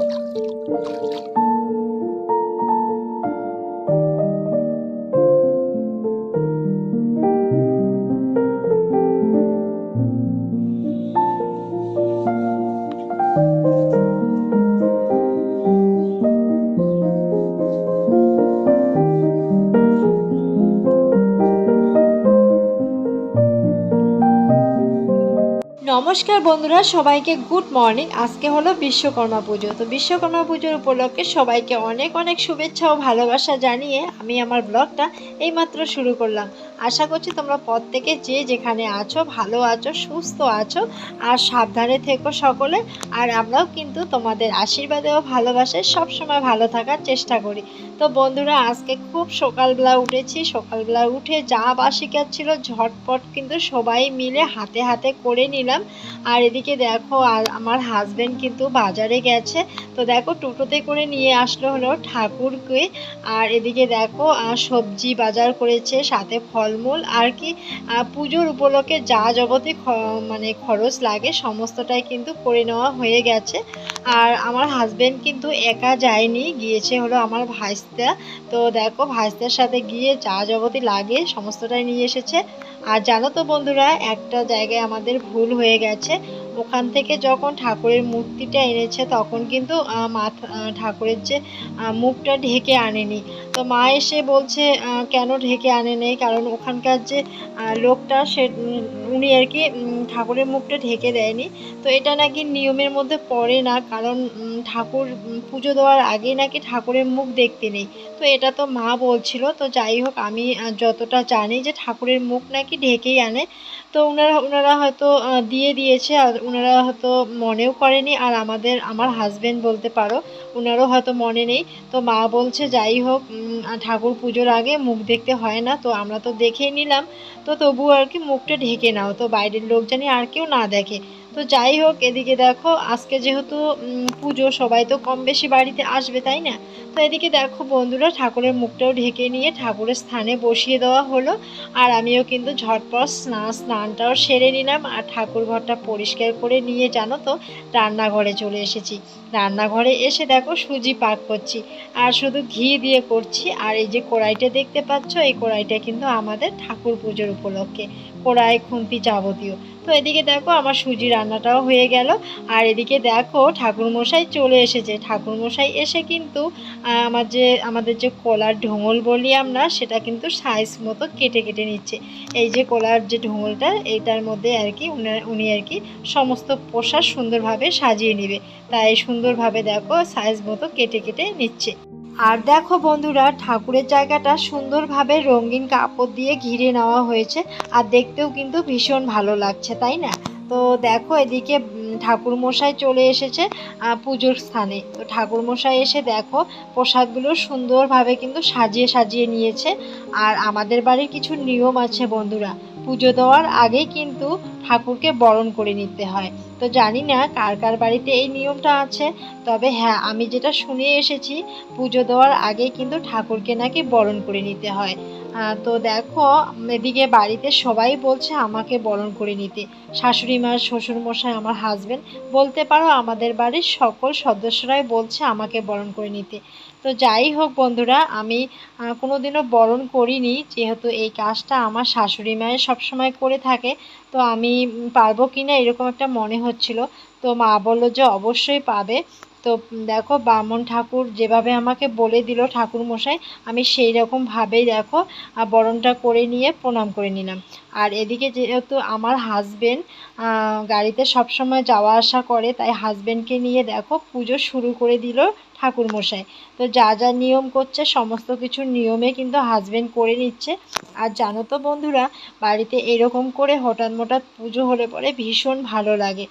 Thank you. নমস্কার বন্ধুরা, সবাইকে গুড মর্নিং। আজকে হলো বিশ্বকর্মা পুজো। তো বিশ্বকর্মা পুজোর উপলক্ষে সবাইকে অনেক অনেক শুভেচ্ছা ও ভালোবাসা জানিয়ে আমি আমার ব্লগটা এইমাত্র শুরু করলাম। আশা করছি তোমরা প্রত্যেকে যে যেখানে আছো, ভালো আছো, সুস্থ আছো, আর সাবধানে থেকো সকলে। আর আমরাও কিন্তু তোমাদের আশীর্বাদে ও ভালোবাসে সবসময় ভালো থাকার চেষ্টা করি। তো বন্ধুরা, আজকে খুব সকালবেলা উঠেছি। সকালবেলা উঠে যা বাসি ছিল, ঝটপট কিন্তু সবাই মিলে হাতে হাতে করে নিলাম। আর এদিকে দেখো, আর আমার হাজবেন্ড কিন্তু বাজারে গেছে। তো দেখো, টোটোতে করে নিয়ে আসলো হলো ঠাকুরকে। আর এদিকে দেখো সবজি বাজার করেছে, সাথে ফলমূল। আর কি পুজোর উপলক্ষে যা খ- মানে খরচ লাগে, সমস্তটাই কিন্তু করে নেওয়া হয়ে গেছে। আর আমার হাজবেন্ড কিন্তু একা যায়নি, গিয়েছে হলো আমার ভাইস্তা। তো দেখো, ভাইস্তার সাথে গিয়ে যা যাবতীয় লাগে, সমস্তটাই নিয়ে এসেছে। আর জানো তো বন্ধুরা, একটা জায়গায় আমাদের ভুল হয়ে গেছে। ওখান থেকে যখন ঠাকুরের মূর্তিটা এনেছে, তখন কিন্তু মাথা ঠাকুরের যে মুখটা ঢেকে আনেনি। তো মা এসে বলছে কেন ঢেকে আনে নেই? কারণ ওখানকার যে লোকটা সে উনি আর কি ঠাকুরের মুখটা ঢেকে দেয়নি। তো এটা নাকি নিয়মের মধ্যে পড়ে না, কারণ ঠাকুর পুজো দেওয়ার আগে নাকি ঠাকুরের মুখ দেখতে নেই। তো এটা তো মা বলছিল, তো যাই হোক, আমি যতটা জানি যে ঠাকুরের মুখ নাকি ঢেকেই আনে। তো ওনারা ওনারা হয়তো দিয়ে দিয়েছে, আর ওনারা হয়তো মনেও করেনি। আর আমাদের, আমার হাজব্যান্ড বলতে পারো ওনারও হয়তো মনে নেই। তো মা বলছে, যাই হোক ঠাকুর পুজোর আগে মুখ দেখতে হয় না, তো আমরা তো দেখেই নিলাম। তো তবুও আর কি মুখটা ঢেকে নাও। তো বাইরের লোক জানি আর কেউ না দেখে। তো যাই হোক, এদিকে দেখো, আজকে যেহেতু পুজো, সবাই তো কম বেশি বাড়িতে আসবে, তাই না? তো এদিকে দেখো বন্ধুরা, ঠাকুরের মুখটাও ঢেকে নিয়ে ঠাকুরের স্থানে বসিয়ে দেওয়া হলো। আর আমিও কিন্তু ঝটপট স্নান স্নানটাও সেরে নিলাম। আর ঠাকুর ঘরটা পরিষ্কার করে নিয়ে, জানো তো, রান্নাঘরে চলে এসেছি। রান্নাঘরে এসে দেখো সুজি পাক করছি। আর শুধু ঘি দিয়ে করছি। আর এই যে কড়াইটা দেখতে পাচ্ছ, এই কড়াইটা কিন্তু আমাদের ঠাকুর পুজোর উপলক্ষে। কড়াই, খুন্তি যাবতীয়। তো এদিকে দেখো, আমার সুজি রান্নাটাও হয়ে গেল। আর এদিকে দেখো ঠাকুরমশাই চলে এসেছে। ঠাকুরমশাই এসে কিন্তু আমার যে, আমাদের যে কলার ঢোঙল বলি আমরা, সেটা কিন্তু সাইজ মতো কেটে কেটে নিচ্ছে। এই যে কলার যে ঢোঙলটা, এইটার মধ্যে আর কি উনি আর কি সমস্ত পোশাক সুন্দরভাবে সাজিয়ে নেবে। তাই সুন্দরভাবে দেখো সাইজ মতো কেটে কেটে নিচ্ছে। আর দেখো বন্ধুরা, ঠাকুরের জায়গাটা সুন্দরভাবে রঙিন কাপড় দিয়ে ঘিরে নেওয়া হয়েছে। আর দেখতেও কিন্তু ভীষণ ভালো লাগছে, তাই না? তো দেখো এদিকে ঠাকুরমশাই চলে এসেছে পুজোর স্থানে। তো ঠাকুরমশাই এসে দেখো পোশাকগুলো সুন্দরভাবে কিন্তু সাজিয়ে সাজিয়ে নিয়েছে। আর আমাদের বাড়ির কিছু নিয়ম আছে বন্ধুরা, পুজো দেওয়ার আগেই কিন্তু ঠাকুরকে বরণ করে নিতে হয়। তো জানি না কার কার বাড়িতে এই নিয়মটা আছে, তবে হ্যাঁ আমি যেটা শুনে এসেছি, পুজো দেওয়ার আগেই কিন্তু ঠাকুরকে নাকি বরণ করে নিতে হয়। তো দেখো, এদিকে বাড়িতে সবাই বলছে আমাকে বরণ করে নিতে। শাশুড়ি মা, শ্বশুর মশাই, আমার হাজবেন্ড বলতে পারো আমাদের বাড়ির সকল সদস্যরাই বলছে আমাকে বরণ করে নিতে। তো যাই হোক বন্ধুরা, আমি কোনোদিনও বরণ করিনি, যেহেতু এই কাজটা আমার শাশুড়ি মায়ের সবসময় করে থাকে, তো আমি পারব কি না এরকম একটা মনে হচ্ছিল। তো মা বলল যে অবশ্যই পাবে। তো দেখো বামন ঠাকুর যেভাবে আমাকে বলে দিল ঠাকুর মশাই আমি সেই রকম ভাবেই দেখো বরণটা করে নিয়ে প্রণাম করে নিলাম। আর এদিকে যেহেতু আমার হাজবেন্ড গাড়িতে সবসময় যাওয়া আসা করে, তাই হাজবেন্ডকে নিয়ে দেখো পুজো শুরু করে দিল ঠাকুর মশাই তো যা যা নিয়ম করছে, সমস্ত কিছু নিয়মে কিন্তু হাজবেন্ড করে নিচ্ছে। আর জানো তো বন্ধুরা, বাড়িতে এরকম করে হঠাৎ মঠাৎ পুজো হলে পরে ভীষণ ভালো লাগে।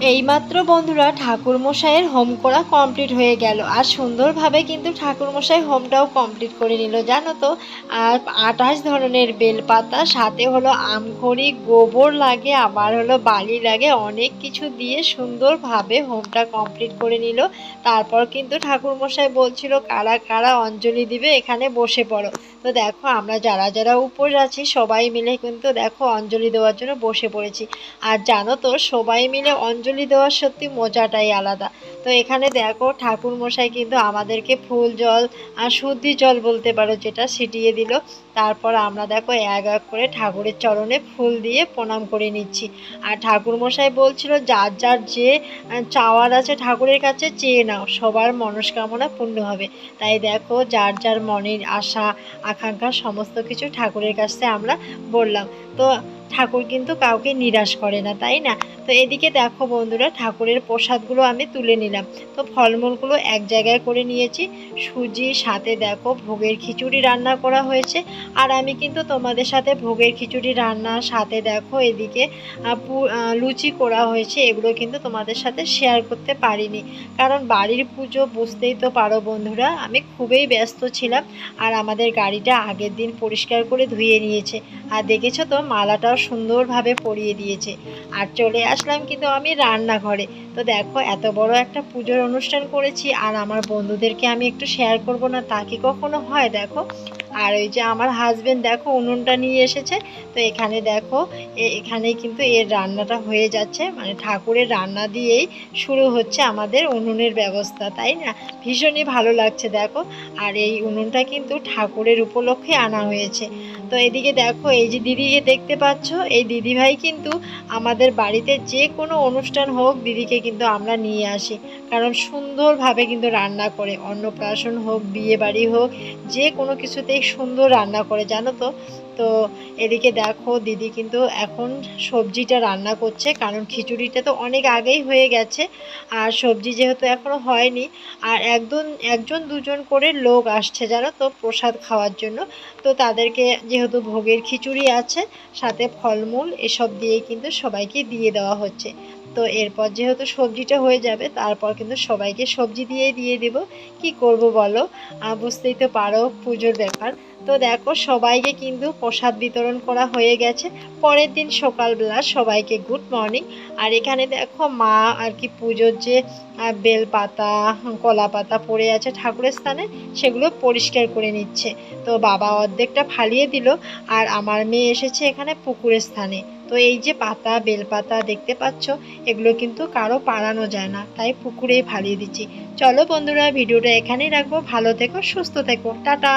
এইমাত্র বন্ধুরা ঠাকুর মশাইয়ের হোম করা কমপ্লিট হয়ে গেল। আর সুন্দরভাবে কিন্তু ঠাকুর মশাই হোমটাও কমপ্লিট করে নিল, জানো তো? আর আঠাশ ধরনের বেলপাতা, সাথে হলো আমখড়ি গোবর লাগে, আবার হলো বালি লাগে, অনেক কিছু দিয়ে সুন্দরভাবে হোমটা কমপ্লিট করে নিল। তারপর কিন্তু ঠাকুর মশাই বলছিল, কারা কারা অঞ্জলি দিবে, এখানে বসে পড়ো। তো দেখো, আমরা যারা যারা উপর আছি, সবাই মিলে কিন্তু দেখো অঞ্জলি দেওয়ার জন্য বসে পড়েছি। আর জানো তো, সবাই মিলে অঞ্জলি দেওয়ার সত্যি মজাটাই আলাদা। তো এখানে দেখো ঠাকুর মশাই কিন্তু আমাদেরকে ফুল জল আর শুদ্ধি জল বলতে পারো যেটা ছিটিয়ে দিল। তারপর আমরা দেখো এক এক করে ঠাকুরের চরণে ফুল দিয়ে প্রণাম করে নিচ্ছি। আর ঠাকুর মশাই বলছিল, যার যার যে চাওয়ার আছে ঠাকুরের কাছে, চেয়ে নাও, সবার মনস্কামনা পূর্ণ হবে। তাই দেখো যার যার মনের আশা, আকাঙ্ক্ষা সমস্ত কিছু ঠাকুরের কাছে আমরা বললাম। তো ঠাকুর কিন্তু কাউকে নিরাশ করে না, তাই না? তো এদিকে দেখো বন্ধুরা, ঠাকুরের প্রসাদগুলো আমি তুলে নিলাম। তো ফলমূলগুলো এক জায়গায় করে নিয়েছি। সুজি, সাথে দেখো ভোগের খিচুড়ি রান্না করা হয়েছে। আর আমি কিন্তু তোমাদের সাথে ভোগের খিচুড়ি রান্না, সাথে দেখো এদিকে লুচি করা হয়েছে। এগুলো কিন্তু তোমাদের সাথে শেয়ার করতে পারিনি। কারণ বাড়ির পুজো বুঝতেই তো পারো বন্ধুরা, আমি খুবই ব্যস্ত ছিলাম আর আমাদের গাড়িটা আগের দিন পরিষ্কার করে ধুয়ে নিয়েছে। আর দেখেছ তো, মালাটাও সুন্দরভাবে পরিয়ে দিয়েছে। আর চলে আসলাম কিন্তু আমি রান্নাঘরে। তো দেখো এত বড় একটা পুজোর অনুষ্ঠান করেছি আর আমার বন্ধুদেরকে আমি একটু শেয়ার করব না, তা কি কখনো হয় দেখো? আর ওই যে আমার হাজবেন্ড দেখো উনুনটা নিয়ে এসেছে, তো এখানে দেখো এ- এখানেই কিন্তু এর রান্নাটা হয়ে যাচ্ছে মানে ঠাকুরের রান্না দিয়েই শুরু হচ্ছে আমাদের উনুনের ব্যবস্থা, তাই না? ভীষণই ভালো লাগছে দেখো, আর এই উনুনটা কিন্তু ঠাকুরের উপলক্ষে আনা হয়েছে। তো এদিকে দেখো, এই যে দিদিকে দেখতে পাচ্ছ, এই দিদিভাই কিন্তু আমাদের বাড়িতে যে কোনো অনুষ্ঠান হোক দিদিকে কিন্তু আমরা নিয়ে আসি। কারণ সুন্দরভাবে কিন্তু রান্না করে, অন্নপ্রাশন হোক বিয়ে বাড়ি হোক, যে কোনো কিছুতেই সুন্দর রান্না করে, জানো তো? তো এদিকে দেখো, দিদি কিন্তু এখন সবজিটা রান্না করছে, কারণ খিচুড়িটা তো অনেক আগেই হয়ে গেছে, আর সবজি যেহেতু এখনও হয়নি, আর একজন একজন দুজন করে লোক আসছে, জানো তো, প্রসাদ খাওয়ার জন্য। তো তাদেরকে যেহেতু ভোগের খিচুড়ি আছে, সাথে ফলমূল, এসব দিয়ে কিন্তু সবাইকে দিয়ে দেওয়া হচ্ছে। তো এরপর যেহেতু সবজিটা হয়ে যাবে, তারপর কিন্তু সবাইকে সবজি দিয়ে দিয়ে দেব। কি করব বলো? বুঝতেই তো পারো পুজোর ব্যাপার। তো দেখো, সবাইকে কিন্তু প্রসাদ বিতরণ করা হয়ে গেছে। পরের দিন সকালবেলা সবাইকে গুড মর্নিং। আর এখানে দেখো মা আর কি পুজোর যে বেলপাতা কলা পাতা পড়ে আছে ঠাকুরের স্থানে, সেগুলো পরিষ্কার করে নিচ্ছে। তো বাবা অর্ধেকটা ফালিয়ে দিল। আর আমার মেয়ে এসেছে এখানে পুকুরের স্থানে। তো এই যে পাতা, বেলপাতা দেখতে পাচ্ছ, এগুলো কিন্তু কারও পাড়ানো যায় না, তাই পুকুরেই ফালিয়ে দিচ্ছি। চলো বন্ধুরা, ভিডিওটা এখানেই রাখব। ভালো থেকো, সুস্থ থেকো। টাটা!